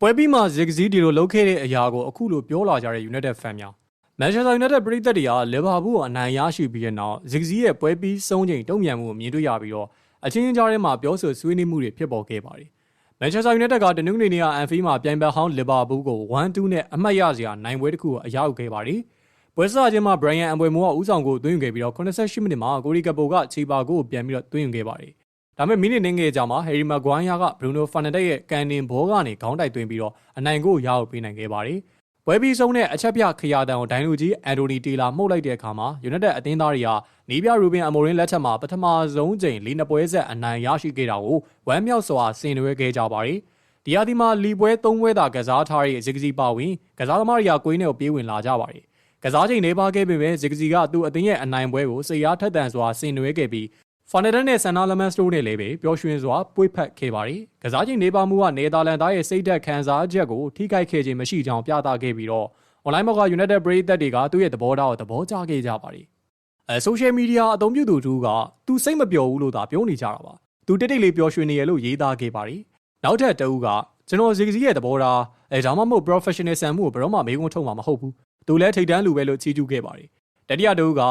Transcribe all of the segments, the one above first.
ပွဲပြီးမှဇစ်ကစီဒီလိုလုပ်ခဲ့တဲ့အရာကိုအခုလိုပြောလာကြတဲ့ United fan များ Manchester United ပရိသတ်တွေကလီဗာပူးကိုအနိုင်ရရှိပြီးတဲ့နောက်ဇစ်ကစီရဲ့ပွဲပြီးဆုံးချိန်တုံ့ပြန်မှုကိုမြင်တွေ့ရပြီးတော့အချင်းချင်းကြားထဲမှာပြောဆိုဆွေးနွေးမှုတွေဖြစ်ပေါ်ခဲ့ပါတယ်။ Manchester United ကတနင်္ဂနွေနေ့ကအန်ဖီမှာပြိုင်ဘက်ဟောင်းလီဗာပူးကို1-2နဲ့အမှတ်ရစရာနိုင်ပွဲတစ်ခုကိုအရောက်ခဲ့ပါတယ်။ပွဲစားချင်းမှာ Brian Mbeumo ကဦးဆောင်ကိုသွင်းယူခဲ့ပြီးတော့88မိနစ်မှာကိုရီကပိုကချီပါကိုပြန်ပြီးတော့သွင်းယူခဲ့ပါတယ်။ ဒါပေမဲ့မိနစ်နှင်းငယ်ကြာမှာ Harry Maguire က Bruno Fernandes ရဲ့ကန်တင်ဘောကနေခေါင်းတိုက်သွင်းပြီးတော့အနိုင်ကိုရအောင်ပေးနိုင်ခဲ့ပါတယ်။ပွဲပြီးဆုံးတဲ့အချက်ပြခရာတန်ကိုဒိုင်လူကြီးအန်တိုနီတေလာမှုတ်လိုက်တဲ့အခါမှာ United အသင်းသားတွေကနီးပြရူဘင်အမိုရင်လက်ချက်မှာပထမဆုံးချိန်လေးနှစ်ပွဲဆက်အနိုင်ရရှိခဲ့တာကိုဝမ်းမြောက်စွာဆင်နွှဲခဲ့ကြပါတယ်။ဒီအသီးမှာလီပွဲ၃ပွဲသာကစားထားတဲ့ဇီကစီပါဝင်ကစားသမားတွေကကွင်းထဲကိုပြေးဝင်လာကြပါတယ်။ကစားချိန်နေပါခဲ့ပေမဲ့ဇီကစီကသူ့အသင်းရဲ့အနိုင်ပွဲကိုစိတ်အားထက်သန်စွာဆင်နွှဲခဲ့ပြီး ဖာနယ်ဒန်နဲ့ဆန်နာလမန်စတိုးနဲ့လည်းပဲပျော်ရွှင်စွာပွေ့ဖက်ခဲ့ပါတယ်။ကစားချိန်နေပါမှုကနယ်သာလန်သားရဲ့စိတ်သက်ခံစားချက်ကိုထိခိုက်ခဲ့ခြင်းမရှိကြောင်းပြသခဲ့ပြီးတော့ online ဘောက်က United ပရိသတ်တွေကသူ့ရဲ့သဘောထားကိုသဘောကျခဲ့ကြပါတယ်။အဲ social media အသုံးပြုသူတို့ကသူစိတ်မပျော်ဘူးလို့သာပြောနေကြတာပါ။သူတိတ်တိတ်လေးပျော်ရွှင်နေရလို့ရေးသားခဲ့ပါတယ်။နောက်ထပ်တအူးကကျွန်တော်ဇီကစီရဲ့သဘောထားအဲဒါမှမဟုတ် professional ဆန်မှုကိုဘယ်တော့မှမေးခွန်းထုတ်မှာမဟုတ်ဘူး။သူလည်းထိတ်တန်းလူပဲလို့ချီးကျူးခဲ့ပါတယ်။တတိယတအူးက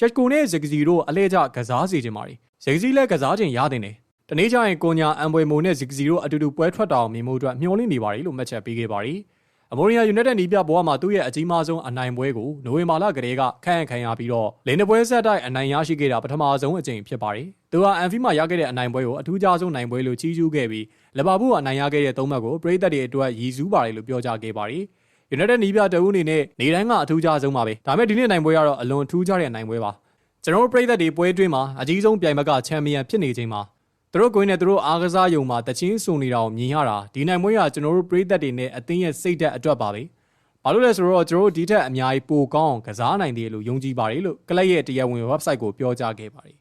ရှက်ကိုနဲ့ဇီကစီတို့အလဲကျကစားစီခြင်းပါတယ်။ဇီကစီလည်းကစားခြင်းရတဲ့တယ်။တနေ့ကျရင်ကိုညာအမ်ဘွေမိုနဲ့ဇီကစီတို့အတူတူပွဲထွက်တာအောင်မြင်မှုအတွက်မျှော်လင့်နေပါတယ်လို့မှတ်ချက်ပေးခဲ့ပါတယ်။အမိုရီယာယူနိုက်တက်နီးပြဘဝမှာသူ့ရဲ့အကြီးမားဆုံးအနိုင်ပွဲကိုနိုဝင်ဘာလကတည်းကခန့်ခံရပြီးတော့လင်းနပွဲဆက်တိုက်အနိုင်ရရှိခဲ့တာပထမဆုံးအကြိမ်ဖြစ်ပါတယ်။သူဟာအန်ဖီမှာရခဲ့တဲ့အနိုင်ပွဲကိုအထူးခြားဆုံးနိုင်ပွဲလို့ချီးကျူးခဲ့ပြီးလဘာဘူးကအနိုင်ရခဲ့တဲ့သုံးမှတ်ကိုပရိသတ်တွေအတွက်ရည်စူးပါတယ်လို့ပြောကြားခဲ့ပါတယ်။ United နီးပြတအုပ်အနေနဲ့နေတိုင်းကအထူးခြားဆုံးပါပဲ။ဒါပေမဲ့ဒီနေ့နိုင်ပွဲကတော့အလွန်ထူးခြားတဲ့နိုင်ပွဲပါ။ကျွန်တော်တို့ပရိသတ်တွေပွဲတွင်းမှာအကြီးဆုံးပြိုင်ဘက်ကချန်ပီယံဖြစ်နေချိန်မှာသူတို့ကိုင်းနဲ့သူတို့အားကစားယုံမှာတချင်းစုံနေတာကိုမြင်ရတာဒီနိုင်ပွဲကကျွန်တော်တို့ပရိသတ်တွေနဲ့အသင်းရဲ့စိတ်ဓာတ်အတွက်ပါပဲ။ဘာလို့လဲဆိုတော့ကျွန်တော်တို့ဒီထက်အများကြီးပိုကောင်းအောင်ကစားနိုင်တယ်လို့ယုံကြည်ပါတယ်လို့ကလပ်ရဲ့တရားဝင် website ကိုပြောကြားခဲ့ပါတယ်